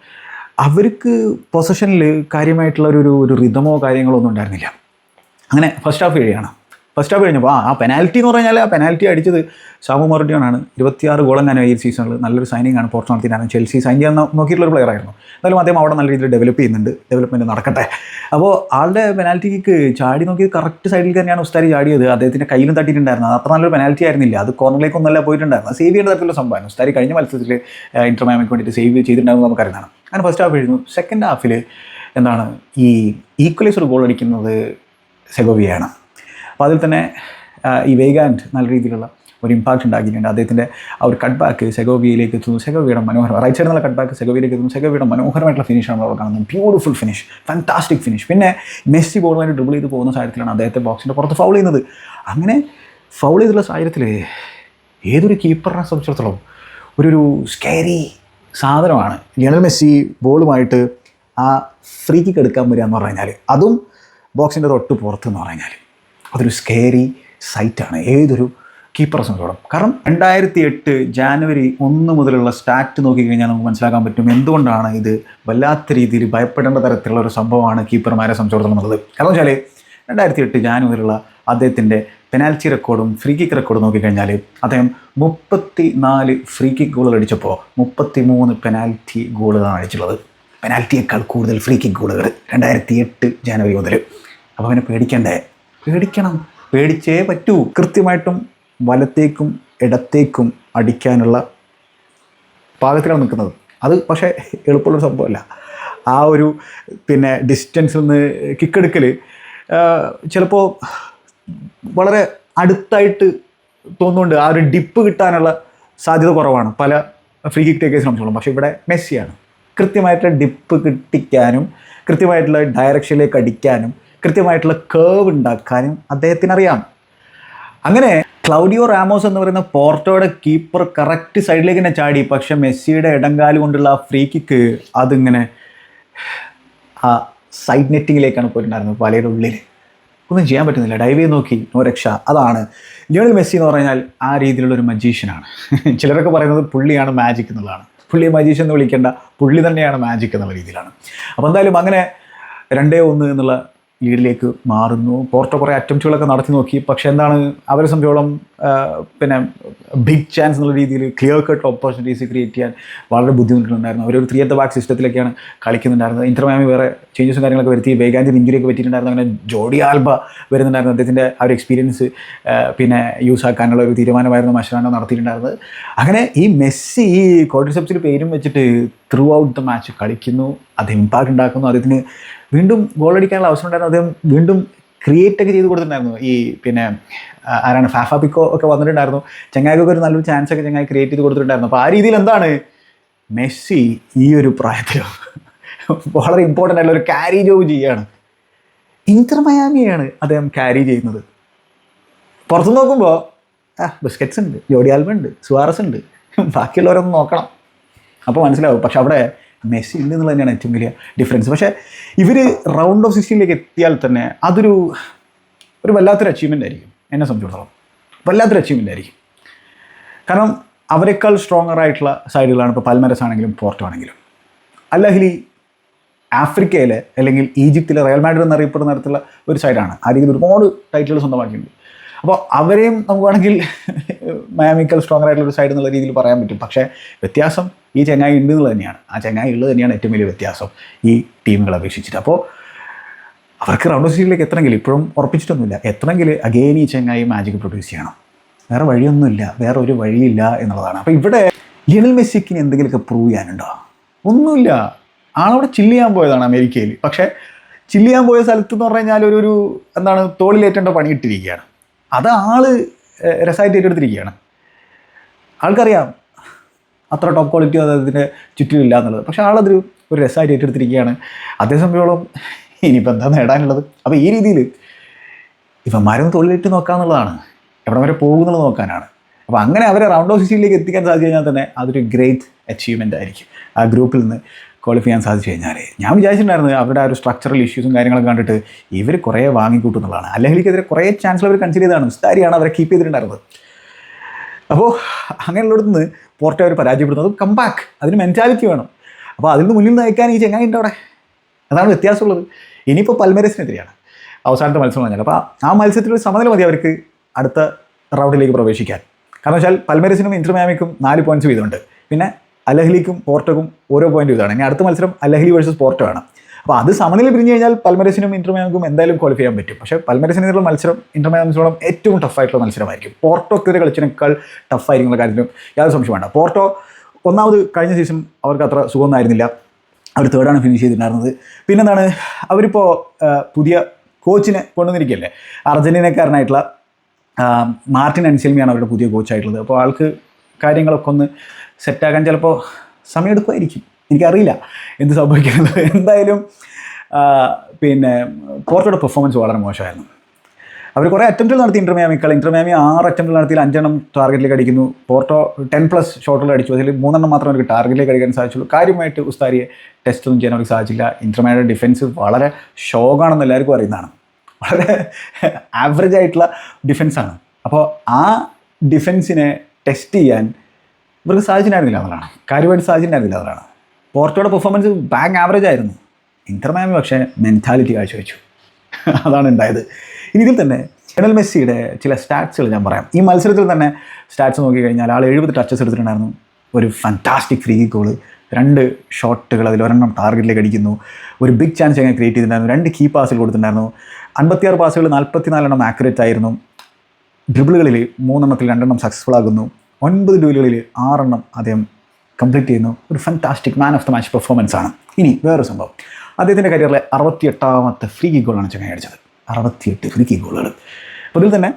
അവർക്ക് പൊസഷനിൽ കാര്യമായിട്ടുള്ള ഒരു ഒരു റിതമോ കാര്യങ്ങളോ ഒന്നും ഉണ്ടായിരുന്നില്ല. അങ്ങനെ ഫസ്റ്റ് ഹാഫ് കഴിയാണ് ഫസ്റ്റ് ഹാഫ് കഴിഞ്ഞപ്പോൾ ആ ആ പെനാൽറ്റി എന്ന് പറഞ്ഞാൽ ആ പെനാൽറ്റി അടിച്ചത് സാമു മറുഡിയോണാണ് ഇരുപത്തിയാറ് ഗോളം ഞാൻ ഈ സീസണിൽ നല്ലൊരു സൈനിങ് ആണ് പോർട്ട് നടത്തിയിട്ടാണ് ചെൽസി സൈൻ ചെയ്യാൻ നോക്കിയിട്ടുള്ള ഒരു പ്ലെയർ ആയിരുന്നു. എന്നാലും അദ്ദേഹം അവിടെ നല്ല രീതിയിൽ ഡെവലപ്പ് ചെയ്യുന്നുണ്ട്. ഡെവലപ്മെന്റ് നടക്കട്ടെ. അപ്പോൾ ആളുടെ പെനാൽറ്റി കിക്ക് ചാടി നോക്കിയത് കറക്റ്റ് സൈഡിൽ തന്നെയാണ് ഉസ്താരി ചാടിയത്. അദ്ദേഹത്തിന്റെ കയ്യിലും തട്ടിയിട്ടുണ്ടായിരുന്നു. അത് അത്ര നല്ലൊരു പെനാൽറ്റി ആയിരുന്നില്ല. അത് കോർണറിലേക്കൊന്നല്ല പോയിട്ടുണ്ടായിരുന്നു സേവ് ചെയ്യേണ്ട തരത്തിലുള്ള സംഭവമാണ്. ഉസ്താരി കഴിഞ്ഞ മത്സരത്തിൽ ഇന്റർ മാമിക്ക് വേണ്ടിയിട്ട് സേവ് ചെയ്തിട്ടുണ്ടാകുന്നത് നമുക്കറിയുന്നതാണ് അങ്ങനെ ഫസ്റ്റ് ഹാഫ് എഴുതുന്നു സെക്കൻഡ് ഹാഫിൽ എന്താണ് ഈ ഈക്വലൈസർ ഗോൾ അടിക്കുന്നത് സെഗോവിയാണ് അപ്പോൾ അതിൽ തന്നെ ഈ വേഗാൻഡ് നല്ല രീതിയിലുള്ള ഒരു ഇമ്പാക്റ്റ് ഉണ്ടാക്കിയിട്ടുണ്ട്. അദ്ദേഹത്തിന്റെ ആ ഒരു കട്ട് ബാക്ക് സെഗോവിയയിലേക്ക് എത്തുന്നു. സെഗോവിയുടെ മനോഹരം റൈറ്റ് സൈഡിൽ നിന്നുള്ള കട്ട് ബാക്ക് സെഗോവിയിലേക്ക് എത്തുന്നു. സെഗോവിയുടെ മനോഹരമായിട്ടുള്ള ഫിനിഷാണ് നമ്മൾ കാണുന്നത്. ബ്യൂട്ടിഫുൾ ഫിനിഷ് ഫാന്റാസ്റ്റിക് ഫിനിഷ് പിന്നെ മെസ്സി ബോളുമായിട്ട് ഡ്രിബിൾ ചെയ്ത് പോകുന്ന സാഹചര്യത്തിലാണ് അദ്ദേഹത്തെ ബോക്സിന്റെ പുറത്ത് ഫൗൾ ചെയ്യുന്നത്. അങ്ങനെ ഫൗൾ ചെയ്തുള്ള സാഹചര്യത്തിൽ ഏതൊരു കീപ്പറിനെ സംബന്ധിച്ചിടത്തോളം ഒരു സ്കേരി സാധനമാണ് ലിയണൽ മെസ്സി ബോളുമായിട്ട് ആ ഫ്രീ കിക്ക് എടുക്കാൻ വരിക എന്ന് പറഞ്ഞു കഴിഞ്ഞാൽ അതും ബോക്സിന്റെ തൊട്ട് പുറത്ത് എന്ന് പറഞ്ഞു കഴിഞ്ഞാൽ അതൊരു സ്കേരി സൈറ്റാണ് ഏതൊരു കീപ്പറെ സംബന്ധിച്ചോളം. കാരണം രണ്ടായിരത്തി എട്ട് ജാനുവരി ഒന്ന് മുതലുള്ള സ്റ്റാറ്റ് നോക്കിക്കഴിഞ്ഞാൽ നമുക്ക് മനസ്സിലാക്കാൻ പറ്റും എന്തുകൊണ്ടാണ് ഇത് വല്ലാത്ത രീതിയിൽ ഭയപ്പെടേണ്ട തരത്തിലുള്ള ഒരു സംഭവമാണ് കീപ്പർമാരെ സംബന്ധിച്ചിടത്തോളം എന്നുള്ളത് കാരണം വെച്ചാൽ രണ്ടായിരത്തി എട്ട് ജാനുവരിയിലുള്ള അദ്ദേഹത്തിന്റെ പെനാൽറ്റി റെക്കോർഡും ഫ്രീ കിക്ക് റെക്കോർഡും നോക്കിക്കഴിഞ്ഞാൽ അദ്ദേഹം മുപ്പത്തി നാല് ഫ്രീ കിക്ക് ഗോളുകൾ അടിച്ചപ്പോൾ മുപ്പത്തി മൂന്ന് പെനാൽറ്റി ഗോളുകളാണ് അടിച്ചിട്ടുള്ളത്. പെനാൽറ്റിയേക്കാൾ കൂടുതൽ ഫ്രീ കിക്ക് ഗോളുകൾ രണ്ടായിരത്തി എട്ട് ജാനുവരി മുതൽ. അപ്പോൾ അവനെ പേടിക്കണ്ടേ? പേടിക്കണം. പേടിച്ചേ പറ്റൂ. കൃത്യമായിട്ടും വലത്തേക്കും ഇടത്തേക്കും അടിക്കാനുള്ള പാകത്തിലാണ് നിൽക്കുന്നത്. അത് പക്ഷേ എളുപ്പമുള്ളൊരു സംഭവമല്ല. ആ ഒരു പിന്നെ ഡിസ്റ്റൻസിൽ നിന്ന് കിക്കെടുക്കൽ ചിലപ്പോൾ വളരെ അടുത്തായിട്ട് തോന്നുന്നുണ്ട്. ആ ഒരു ഡിപ്പ് കിട്ടാനുള്ള സാധ്യത കുറവാണ്. പല ഫ്രീ കിക്ക് ടേക്കേഴ്സിനെ സംബന്ധിച്ചോളം. പക്ഷേ ഇവിടെ മെസ്സിയാണ്. കൃത്യമായിട്ടുള്ള ഡിപ്പ് കിട്ടിക്കാനും കൃത്യമായിട്ടുള്ള ഡയറക്ഷനിലേക്ക് അടിക്കാനും കൃത്യമായിട്ടുള്ള കേവ് ഉണ്ടാക്കാനും അദ്ദേഹത്തിന് അറിയാം അങ്ങനെ ക്ലൗഡിയോ റാമോസ് എന്ന് പറയുന്ന പോർട്ടോയുടെ കീപ്പർ കറക്റ്റ് സൈഡിലേക്ക് തന്നെ ചാടി. പക്ഷെ മെസ്സിയുടെ ഇടങ്കാൽ കൊണ്ടുള്ള ആ ഫ്രീ കിക്ക് അതിങ്ങനെ ആ സൈഡ് നെറ്റിങ്ങിലേക്കാണ് പോയിട്ടുണ്ടായിരുന്നത് വലയുടെ ഉള്ളിൽ ഒന്നും ചെയ്യാൻ പറ്റുന്നില്ല. ഡൈവ് ചെയ്ത് നോക്കി. നോ രക്ഷ. അതാണ്. ലിയോണൽ മെസ്സി എന്ന് പറഞ്ഞാൽ ആ രീതിയിലുള്ള ഒരു മജീഷ്യനാണ് ചിലരൊക്കെ പറയുന്നത് പുള്ളിയാണ് മാജിക് എന്നുള്ളതാണ്. പുള്ളി മജീഷ്യൻ എന്ന് വിളിക്കേണ്ട പുള്ളി തന്നെയാണ് മാജിക് എന്നുള്ള രീതിയിലാണ്. അപ്പോൾ എന്തായാലും അങ്ങനെ രണ്ടേ ഒന്ന് എന്നുള്ള ലീഡിലേക്ക് മാറുന്നു. പോർട്ടോ കുറേ അറ്റംപ്റ്റുകളൊക്കെ നടത്തി നോക്കി. പക്ഷെ എന്താണ് അവരെ സംബന്ധിച്ചോളം പിന്നെ ബിഗ് ചാൻസ് എന്നുള്ള രീതിയിൽ ക്ലിയർ കട്ട് ഓപ്പർച്യൂണിറ്റീസ് ക്രിയേറ്റ് ചെയ്യാൻ വളരെ ബുദ്ധിമുട്ടുണ്ടായിരുന്നു അവരൊരു ത്രീ അറ്റ് ബാക്ക് സിസ്റ്റത്തിലൊക്കെയാണ് കളിക്കുന്നുണ്ടായിരുന്നത്. ഇന്റർമാമി വേറെ ചേഞ്ചസും കാര്യങ്ങളൊക്കെ വരുത്തി. വേഗാന്തിന് ഇഞ്ചുറിയൊക്കെ പറ്റിയിട്ടുണ്ടായിരുന്നു. അങ്ങനെ ജോഡി ആൽബ വരുന്നുണ്ടായിരുന്നു. അദ്ദേഹത്തിന്റെ ആ ഒരു എക്സ്പീരിയൻസ് പിന്നെ യൂസ് ആക്കാനുള്ള ഒരു തീരുമാനമായിരുന്നു മഷറാനോ നടത്തിയിട്ടുണ്ടായിരുന്നത്. അങ്ങനെ ഈ മെസ്സി ഈ കോട്ടിസെപ്സിൽ പേരും വെച്ചിട്ട് ത്രൂ ഔട്ട് ദ മാച്ച് കളിക്കുന്നു. അത് ഇമ്പാക്റ്റ് ഉണ്ടാക്കുന്നു. അദ്ദേഹത്തിന് വീണ്ടും ഗോൾ അടിക്കാനുള്ള അവസരം ഉണ്ടായിരുന്നു. അദ്ദേഹം വീണ്ടും ക്രിയേറ്റ് ഒക്കെ ചെയ്ത് കൊടുത്തിട്ടുണ്ടായിരുന്നു. ഈ പിന്നെ ആരാണ്? ഫാഫ പിക്കോ ഒക്കെ വന്നിട്ടുണ്ടായിരുന്നു. ചങ്ങായിക്കൊക്കെ ഒരു നല്ലൊരു ചാൻസ് ഒക്കെ ചങ്ങായി ക്രിയേറ്റ് ചെയ്ത് കൊടുത്തിട്ടുണ്ടായിരുന്നു. അപ്പോൾ ആ രീതിയിൽ എന്താണ് മെസ്സി ഈ ഒരു പ്രായത്തിലും വളരെ ഇമ്പോർട്ടന്റ് ആയിട്ടുള്ള ഒരു ക്യാരി ജോബ് ചെയ്യുകയാണ് ഇന്റർ മയാമിയാണ് അദ്ദേഹം ക്യാരി ചെയ്യുന്നത്. പുറത്ത് നോക്കുമ്പോൾ ആ ബിസ്ക്കറ്റ്സ് ഉണ്ട് ജോഡി ഉണ്ട് സുവാറസ് ഉണ്ട്. ബാക്കിയുള്ളവരൊന്നും നോക്കണം. അപ്പോൾ മനസ്സിലാവും. പക്ഷെ അവിടെ മെസ്സി ഉണ്ട് എന്നുള്ളത് തന്നെയാണ് ഏറ്റവും വലിയ ഡിഫറൻസ് പക്ഷേ ഇവർ റൗണ്ട് ഓഫ് സിക്സ്റ്റീനിലേക്ക് എത്തിയാൽ തന്നെ അതൊരു ഒരു വല്ലാത്തൊരു അച്ചീവ്മെന്റ് ആയിരിക്കും. എന്നെ സംബന്ധിച്ചിടത്തോളം. വല്ലാത്തൊരു അച്ചീവ്മെന്റ് ആയിരിക്കും. കാരണം അവരെക്കാൾ സ്ട്രോങ്ങർ ആയിട്ടുള്ള സൈഡുകളാണ് ഇപ്പോൾ പൽമരസ് ആണെങ്കിലും പോർട്ടോ ആണെങ്കിലും. അല്ലെങ്കിൽ ആഫ്രിക്കയിലെ അല്ലെങ്കിൽ ഈജിപ്തിലെ റയൽ മാഡ്രിഡ് എന്നറിയപ്പെടുന്ന തരത്തിലുള്ള ഒരു സൈഡാണ് ആ രീതിയിൽ ഒരുപാട് ടൈറ്റിലുകൾ സ്വന്തമാക്കിയിട്ടുണ്ട്. അപ്പോൾ അവരെയും നമുക്ക് വേണമെങ്കിൽ മയാമിക്കൽ സ്ട്രോങ്ങർ ആയിട്ടുള്ള ഒരു സൈഡ് എന്നുള്ള രീതിയിൽ പറയാൻ പറ്റും. പക്ഷേ വ്യത്യാസം ഈ ചെങ്ങായി ഉണ്ട് എന്നുള്ളത് തന്നെയാണ്. ആ ചെങ്ങായി ഉള്ളത് തന്നെയാണ് ഏറ്റവും വലിയ വ്യത്യാസം ഈ ടീമുകളെ അപേക്ഷിച്ചിട്ട്. അപ്പോൾ അവർക്ക് റൗണ്ട് ഓഫ് സീറ്റിലേക്ക് എത്തണമെങ്കിൽ ഇപ്പോഴും ഉറപ്പിച്ചിട്ടൊന്നുമില്ല. എത്രയെങ്കിൽ അഗെയിൻ ഈ ചെങ്ങായി മാജിക് പ്രൊഡ്യൂസ് ചെയ്യണം. വേറെ വഴിയൊന്നുമില്ല. വേറെ ഒരു വഴിയില്ല എന്നുള്ളതാണ്. അപ്പോൾ ഇവിടെ ലിയണൽ മെസ്സിക്കിന് എന്തെങ്കിലുമൊക്കെ പ്രൂവ് ചെയ്യാനുണ്ടോ? ഒന്നുമില്ല. ആളവിടെ ചില്ല് ചെയ്യാൻ പോയതാണ് അമേരിക്കയിൽ. പക്ഷേ ചില്ല് ചെയ്യാൻ പോയ സ്ഥലത്ത് എന്ന് പറഞ്ഞു കഴിഞ്ഞാൽ ഒരു ഒരു എന്താണ് തോളിലേറ്റേണ്ട പണി ഇട്ടിരിക്കുകയാണ്. അത് ആൾ രസമായിട്ട് ഏറ്റെടുത്തിരിക്കുകയാണ്. ആൾക്കറിയാം അത്ര ടോപ്പ് ക്വാളിറ്റി അദ്ദേഹത്തിന്റെ ചുറ്റിലില്ല എന്നുള്ളത്. പക്ഷേ ആളതൊരു ഒരു രസമായിട്ട് ഏറ്റെടുത്തിരിക്കുകയാണ്. അതേ സമയത്തോളം ഇനിയിപ്പോൾ എന്താ നേടാനുള്ളത്? അപ്പോൾ ഈ രീതിയിൽ ഇവന്മാരൊന്ന് തൊഴിലിട്ട് നോക്കാന്നുള്ളതാണ് എവിടെ വരെ പോകുന്നുള്ളത് നോക്കാനാണ്. അപ്പോൾ അങ്ങനെ അവരെ റൗണ്ട് ഓഫ് സിക്സ്റ്റീനിലേക്ക് എത്തിക്കാൻ സാധിച്ചു കഴിഞ്ഞാൽ തന്നെ അതൊരു ഗ്രേറ്റ് അച്ചീവ്മെന്റ് ആയിരിക്കും ആ ഗ്രൂപ്പിൽ നിന്ന്. ക്വാളിഫൈ ചെയ്യാൻ സാധിച്ചു കഴിഞ്ഞാൽ ഞാൻ വിചാരിച്ചിട്ടുണ്ടായിരുന്നു അവരുടെ ആ ഒരു സ്ട്രക്ചറൽ ഇഷ്യൂസും കാര്യങ്ങളൊക്കെ കണ്ടിട്ട് ഇവർ കുറേ വാങ്ങിക്കൂട്ടുന്നതാണ് അല്ലെങ്കിലേക്കെതിരെ കുറേ ചാൻസ് അവർ കൺസിഡർ ചെയ്താണ് ഉസ്താരിയാണ് അവരെ കീപ്പ് ചെയ്തിട്ടുണ്ടായിരുന്നത്. അപ്പോൾ അങ്ങനെയുള്ളിടത്ത് നിന്ന് പോർട്ടോ അവർ പരാജയപ്പെടുന്നത് കംബാക്ക് അതിന് മെന്റാലിറ്റി വേണം. അപ്പോൾ അതിൽ നിന്ന് മുന്നിൽ നയിക്കാൻ ഈ ചെങ്ങായി ഉണ്ട് അവിടെ? അതാണ് വ്യത്യാസമുള്ളത്. ഇനിയിപ്പോൾ പൽമരസിനെതിരെയാണ് അവസാനത്തെ മത്സരം പറഞ്ഞാൽ അപ്പോൾ ആ മത്സരത്തിൽ സമനില മതി അവർക്ക് അടുത്ത റൗണ്ടിലേക്ക് പ്രവേശിക്കാൻ. കാരണം വെച്ചാൽ പൽമരസിനും ഇന്റർമാമിക്കും നാല് പോയിന്റ്സ് വീതമുണ്ട്. പിന്നെ അലഹ്ലിക്കും പോർട്ടോക്കും ഓരോ പോയിന്റ് ഇതാണ്. ഇനി അടുത്ത മത്സരം അലഹ്ലി വേഴ്സസ് പോർട്ടോ ആണ്. അപ്പോൾ അത് സമനില പിരിഞ്ഞു കഴിഞ്ഞാൽ പൽമരസിനും ഇന്റർമാമിക്കും എന്തായാലും ക്വാളിഫൈ ചെയ്യാൻ പറ്റും. പക്ഷേ പൽമരസിനുള്ള മത്സരം ഇന്റർമാമിനോളം ഏറ്റവും ടഫായിട്ടുള്ള മത്സരമായിരിക്കും. പോർട്ടോക്കെതിരെ കളിച്ചതിനേക്കാൾ ടഫായിരിക്കുന്ന കാര്യത്തിലും യാതൊരു സംശയം വേണ്ട. പോർട്ടോ ഒന്നാമത് കഴിഞ്ഞ സീസൺ അവർക്ക് അത്ര സുഖമൊന്നായിരുന്നില്ല അവർ തേർഡാണ് ഫിനിഷ് ചെയ്തിട്ടുണ്ടായിരുന്നത്. പിന്നെന്താണ്? അവരിപ്പോൾ പുതിയ കോച്ചിനെ കൊണ്ടുവന്നിരിക്കുകയല്ലേ? അർജന്റീനക്കാരനായിട്ടുള്ള മാർട്ടിൻ അൻസെൽമിയാണ് അവരുടെ പുതിയ കോച്ചായിട്ടുള്ളത് അപ്പോൾ ആൾക്ക് കാര്യങ്ങളൊക്കെ ഒന്ന് സെറ്റാക്കാൻ ചിലപ്പോൾ സമയമെടുക്കുമായിരിക്കും. എനിക്കറിയില്ല എന്ത് സംഭവിക്കുന്നത്. എന്തായാലും പിന്നെ പോർട്ടോയുടെ പെർഫോമൻസ് വളരെ മോശമായിരുന്നു. അവർ കുറേ അറ്റംപ്റ്റുകൾ നടത്തി ഇന്റർമിയാമിക്കൾ ഇന്റർമിയാമി ആറ് അറ്റംപ്റ്റുകൾ നടത്തിയിൽ അഞ്ചെണ്ണം ടാർഗറ്റിലേക്ക് അടിക്കുന്നു. പോർട്ടോ ടെൻ പ്ലസ് ഷോട്ടുകൾ അടിച്ചു. അതിൽ മൂന്നെണ്ണം മാത്രമേ അവർക്ക് ടാർഗറ്റിലേക്ക് അടിക്കാൻ സാധിച്ചുള്ളൂ. കാര്യമായിട്ട് ഉസ്താരിയെ ടെസ്റ്റ് ഒന്നും ചെയ്യാൻ അവർക്ക് സാധിച്ചില്ല. ഇന്റർമായുടെ ഡിഫൻസ് വളരെ ഷോക്കാണെന്ന് എല്ലാവർക്കും അറിയുന്നതാണ്. വളരെ ആവറേജ് ആയിട്ടുള്ള ഡിഫൻസാണ് അപ്പോൾ ആ ഡിഫൻസിനെ ടെസ്റ്റ് ചെയ്യാൻ ഇവർക്ക് സാധിച്ചിട്ടുണ്ടായിരുന്നില്ല അവരാണ്. കാര്യമായിട്ട് സാധിച്ചിട്ടുണ്ടായിരുന്നില്ല അവരാണ്. പോർട്ടോയുടെ പെർഫോമൻസ് ബാങ്ക് ആവറേജ് ആയിരുന്നു. ഇന്റർമാമി പക്ഷേ മെന്റാലിറ്റി കാഴ്ചവെച്ചു. അതാണ് ഉണ്ടായത്. ഇനി ഇതിൽ തന്നെ ലയണൽ മെസ്സിയുടെ ചില സ്റ്റാറ്റ്സുകൾ ഞാൻ പറയാം. ഈ മത്സരത്തിൽ തന്നെ സ്റ്റാറ്റ്സ് നോക്കിക്കഴിഞ്ഞാൽ ആൾ എഴുപത് ടച്ചസ് എടുത്തിട്ടുണ്ടായിരുന്നു. ഒരു ഫാന്റാസ്റ്റിക് ഫ്രീ ഗോൾ രണ്ട് ഷോട്ടുകൾ അതിൽ ഒരെണ്ണം ടാർഗറ്റിലേക്ക് അടിക്കുന്നു. ഒരു ബിഗ് ചാൻസ് എങ്ങനെ ക്രിയേറ്റ് ചെയ്തിട്ടുണ്ടായിരുന്നു. രണ്ട് കീ പാസുകൾ കൊടുത്തിട്ടുണ്ടായിരുന്നു. അൻപത്തിയാറ് പാസുകൾ നാൽപ്പത്തിനാലെണ്ണം ആക്യുറേറ്റ് ആയിരുന്നു. ഡ്രിബിളുകളിൽ മൂന്നെണ്ണത്തിൽ രണ്ടെണ്ണം സക്സസ്ഫുൾ ആകുന്നു. ഒൻപത് ഡ്യൂലുകളിൽ ആറെണ്ണം അദ്ദേഹം കംപ്ലീറ്റ് ചെയ്യുന്നു. ഒരു fantastic man of the match performance ആണ്. ഇനി വേറൊരു സംഭവം. അദ്ദേഹത്തിന്റെ കരിയറിലെ അറുപത്തിയെട്ടാമത്തെ ഫ്രീ കിക്ക് ഗോളാണ് ചങ്ങായി അടിച്ചത്. അറുപത്തിയെട്ട് ഫ്രീ കിക്ക് ഗോളുകൾ അതിൽ തന്നെ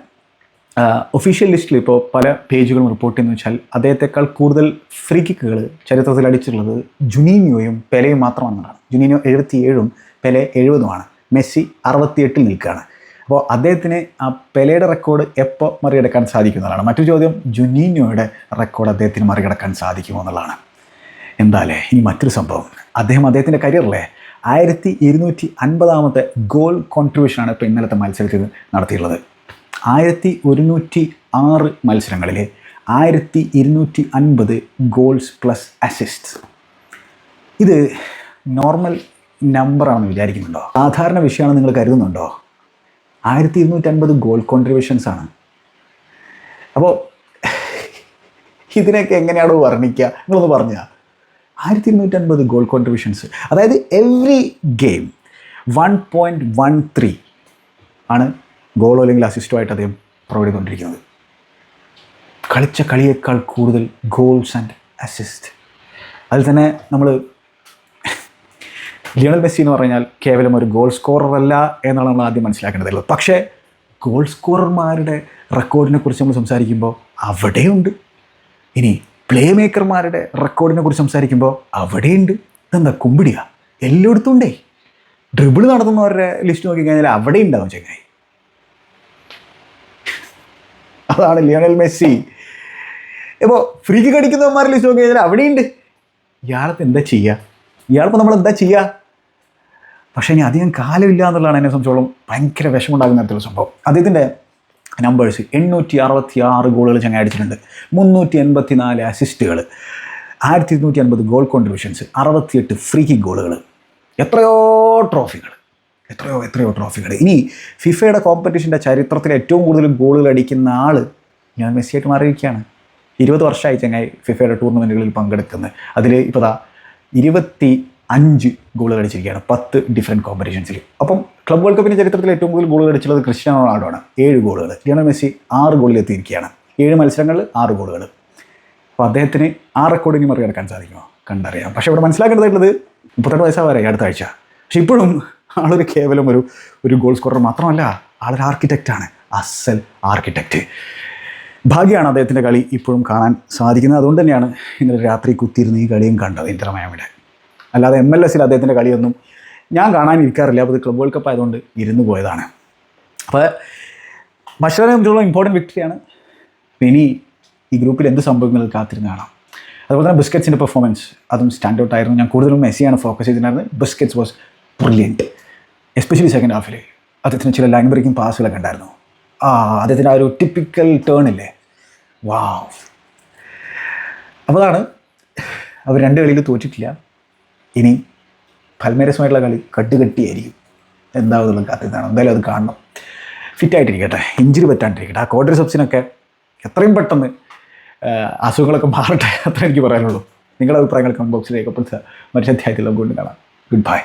ഒഫീഷ്യൽ ലിസ്റ്റിൽ ഇപ്പോൾ പല പേജുകളും റിപ്പോർട്ട് ചെയ്യുന്നത് വെച്ചാൽ അദ്ദേഹത്തെക്കാൾ കൂടുതൽ ഫ്രീ കിക്കുകൾ ചരിത്രത്തിൽ അടിച്ചിട്ടുള്ളത് ജുനീനിയോയും പെലയും മാത്രമാണെന്നാണ്. ജുനീനിയോ എഴുപത്തിയേഴും പെലെ എഴുപതുമാണ്. മെസ്സി അറുപത്തിയെട്ടിൽ നിൽക്കുകയാണ്. അപ്പോൾ അദ്ദേഹത്തിന് ആ പെലയുടെ റെക്കോർഡ് എപ്പോൾ മറികടക്കാൻ സാധിക്കുന്നതാണ് മറ്റൊരു ചോദ്യം ജുനീനോയുടെ റെക്കോർഡ് അദ്ദേഹത്തിന് മറികടക്കാൻ സാധിക്കുമോ എന്നുള്ളതാണ്. എന്താല്ലേ? ഇനി മറ്റൊരു സംഭവം. അദ്ദേഹം അദ്ദേഹത്തിന്റെ കരിയറിലെ ആയിരത്തി ഇരുന്നൂറ്റി അൻപതാമത്തെ ഗോൾ കോൺട്രിബ്യൂഷനാണ് ഇപ്പോൾ ഇന്നലത്തെ മത്സരത്തിൽ നടത്തിയിട്ടുള്ളത്. ആയിരത്തി ഒരുന്നൂറ്റി ആറ് മത്സരങ്ങളിൽ ആയിരത്തി ഇരുന്നൂറ്റി അൻപത് ഗോൾസ് പ്ലസ് അസിസ്റ്റ് ഇത് നോർമൽ നമ്പറാണെന്ന് വിചാരിക്കുന്നുണ്ടോ? സാധാരണ വിഷയമാണെന്ന് നിങ്ങൾ കരുതുന്നുണ്ടോ? ആയിരത്തി ഇരുന്നൂറ്റി അൻപത് ഗോൾ കോൺട്രിബ്യൂഷൻസ് ആണ്. അപ്പോൾ ഇതിനൊക്കെ എങ്ങനെയാണോ വർണിക്കുക നിങ്ങളൊന്ന് പറഞ്ഞ ആയിരത്തി ഇരുന്നൂറ്റി അൻപത് ഗോൾ കോൺട്രിബ്യൂഷൻസ് അതായത് every game one point one three ആണ് ഗോളോ അല്ലെങ്കിൽ അസിസ്റ്റോ ആയിട്ട് അദ്ദേഹം പ്രൊവൈഡ് ചെയ്തുകൊണ്ടിരിക്കുന്നത്. കളിച്ച കളിയേക്കാൾ കൂടുതൽ ഗോൾസ് ആൻഡ് അസിസ്റ്റ് അതിൽ തന്നെ നമ്മൾ ലിയണൽ മെസ്സി എന്ന് പറഞ്ഞാൽ കേവലം ഒരു ഗോൾ സ്കോറർ അല്ല എന്നാണ് നമ്മൾ ആദ്യം മനസ്സിലാക്കേണ്ടത് പക്ഷേ ഗോൾ സ്കോറർമാരുടെ റെക്കോർഡിനെ കുറിച്ച് നമ്മൾ സംസാരിക്കുമ്പോൾ അവിടെയുണ്ട്. ഇനി പ്ലേ മേക്കർമാരുടെ റെക്കോർഡിനെ കുറിച്ച് സംസാരിക്കുമ്പോൾ അവിടെയുണ്ട്. ഇതെന്താ കുമ്പിടിയ? എല്ലായിടത്തും ഉണ്ടേ. ഡ്രിബിൾ നടത്തുന്നവരുടെ ലിസ്റ്റ് നോക്കിക്കഴിഞ്ഞാൽ അവിടെ ഉണ്ടാവും ചെങ്ങായി. അതാണ് ലിയണൽ മെസ്സി. ഇപ്പോൾ ഫ്രീക്ക് കടിക്കുന്നവന്മാരുടെ ലിസ്റ്റ് നോക്കി കഴിഞ്ഞാൽ അവിടെയുണ്ട്. ഇയാളത്തെ എന്താ ചെയ്യുക ഇയാളിപ്പോൾ നമ്മൾ എന്താ ചെയ്യുക പക്ഷേ ഇനി അധികം കാലമില്ല എന്നുള്ളതാണ് എന്നെ സംബന്ധിച്ചോളം ഭയങ്കര വിഷമുണ്ടാകുന്ന തരത്തിലുള്ള സംഭവം. അദ്ദേഹത്തിന്റെ നമ്പേഴ്സ് എണ്ണൂറ്റി അറുപത്തി ആറ് ഗോളുകൾ ചങ്ങ അടിച്ചിട്ടുണ്ട്. മുന്നൂറ്റി എൺപത്തി നാല് അസിസ്റ്റുകൾ ആയിരത്തി ഇരുന്നൂറ്റി അൻപത് ഗോൾ കോൺട്രിബ്യൂഷൻസ് അറുപത്തിയെട്ട് ഫ്രീ കിക്ക് ഗോളുകൾ എത്രയോ ട്രോഫികൾ എത്രയോ എത്രയോ ട്രോഫികൾ ഇനി ഫിഫയുടെ കോമ്പറ്റീഷന്റെ ചരിത്രത്തിൽ ഏറ്റവും കൂടുതൽ ഗോളുകൾ അടിക്കുന്ന ആൾ ഞാൻ മെസ്സിയായിട്ട് മാറിയിരിക്കുകയാണ്. ഇരുപത് വർഷമായി ചങ്ങായി ഫിഫയുടെ ടൂർണമെന്റുകളിൽ പങ്കെടുക്കുന്നത്. അതിൽ ഇപ്പോൾ ഇരുപത്തി അഞ്ച് ഗോളുകൾ അടിച്ചിരിക്കുകയാണ്. പത്ത് ഡിഫറെന്റ് കോമ്പറ്റീഷൻസിൽ അപ്പം ക്ലബ് വേൾഡ് കപ്പിന്റെ ചരിത്രത്തിൽ ഏറ്റവും കൂടുതൽ ഗോളുകൾ അടിച്ചുള്ളത് ക്രിസ്റ്റ്യാനോ റൊണാൾഡോ ആണ് ഏഴ് ഗോളുകൾ. ലിയോണൽ മെസ്സി ആറ് ഗോളിൽ എത്തിയിരിക്കുകയാണ്. ഏഴ് മത്സരങ്ങളിൽ ആറ് ഗോളുകൾ. അപ്പോൾ അദ്ദേഹത്തിന് ആ റെക്കോർഡ് മറികടക്കാൻ സാധിക്കുമോ? കണ്ടറിയാം. പക്ഷേ ഇവിടെ മനസ്സിലാക്കേണ്ടതായിട്ടുള്ളത് മുപ്പത്തെട്ട് വയസ്സാവാറായി അടുത്ത ആഴ്ച. പക്ഷെ ഇപ്പോഴും ആളൊരു കേവലം ഒരു ഒരു ഗോൾ സ്കോറർ മാത്രമല്ല ആളൊരു ആർക്കിടെക്റ്റാണ് അസൽ ആർക്കിടെക്റ്റ് ഭാഗ്യമാണ് അദ്ദേഹത്തിന്റെ കളി ഇപ്പോഴും കാണാൻ സാധിക്കുന്നത്. അതുകൊണ്ട് തന്നെയാണ് ഇന്നലെ രാത്രി കുത്തിയിരുന്ന് ഈ കളിയും കണ്ടത് ഇന്റർ മയാമിയുടെ. അല്ലാതെ എം എൽ എസിൽ അദ്ദേഹത്തിന്റെ കളിയൊന്നും ഞാൻ കാണാനിരിക്കാറില്ല. അപ്പോൾ ഇത് ക്ലബ് വേൾഡ് കപ്പ് ആയതുകൊണ്ട് ഇരുന്ന് പോയതാണ്. അപ്പോൾ ബഷറിനെ സംബന്ധിച്ചുള്ള ഇമ്പോർട്ടന്റ് വിക്ടറിയാണ് ഇനി ഈ ഗ്രൂപ്പിൽ എന്ത് സംഭവിക്കുന്നത് കാത്തിരുന്ന് കാണാം. അതുപോലെ തന്നെ ബിസ്ക്കറ്റ്സിന്റെ പെർഫോമൻസ് അതും സ്റ്റാൻഡ് ഔട്ട് ആയിരുന്നു. ഞാൻ കൂടുതലും മെസ്സിയാണ് ഫോക്കസ് ചെയ്തിട്ടുണ്ടായിരുന്നത്. Busquets was brilliant especially second ഹാഫിൽ അദ്ദേഹത്തിന് ചില ലൈൻ ബ്രേക്കിംഗ് പാസുകളൊക്കെ ഉണ്ടായിരുന്നു. ആ അദ്ദേഹത്തിന്റെ ആ ഒരു ടിപ്പിക്കൽ ടേൺ ഇല്ലേ? വാവ് അപ്പോൾ അതാണ്. അവർ രണ്ട് കളിയിൽ തോറ്റിട്ടില്ല. ഇനി ഫൽമേരസുമായിട്ടുള്ള കളി കട്ടുകെട്ടിയായിരിക്കും എന്താവുന്നുള്ള കാത്തിതാണ് എന്തായാലും അത് കാണണം. ഫിറ്റായിട്ടിരിക്കട്ടെ ഇഞ്ചുറി പറ്റാണ്ടിരിക്കട്ടെ. ആ കോഡ്രിസെപ്സിനൊക്കെ എത്രയും പെട്ടെന്ന് അസുഖങ്ങളൊക്കെ മാറട്ടെ. അത്ര എനിക്ക് പറയാനുള്ളൂ. നിങ്ങളുടെ അഭിപ്രായങ്ങൾ കമന്റ് ബോക്സിലേക്ക് ഒപ്പം മറ്റു അധ്യായത്തിൽ കൊണ്ട് കാണാം. Good bye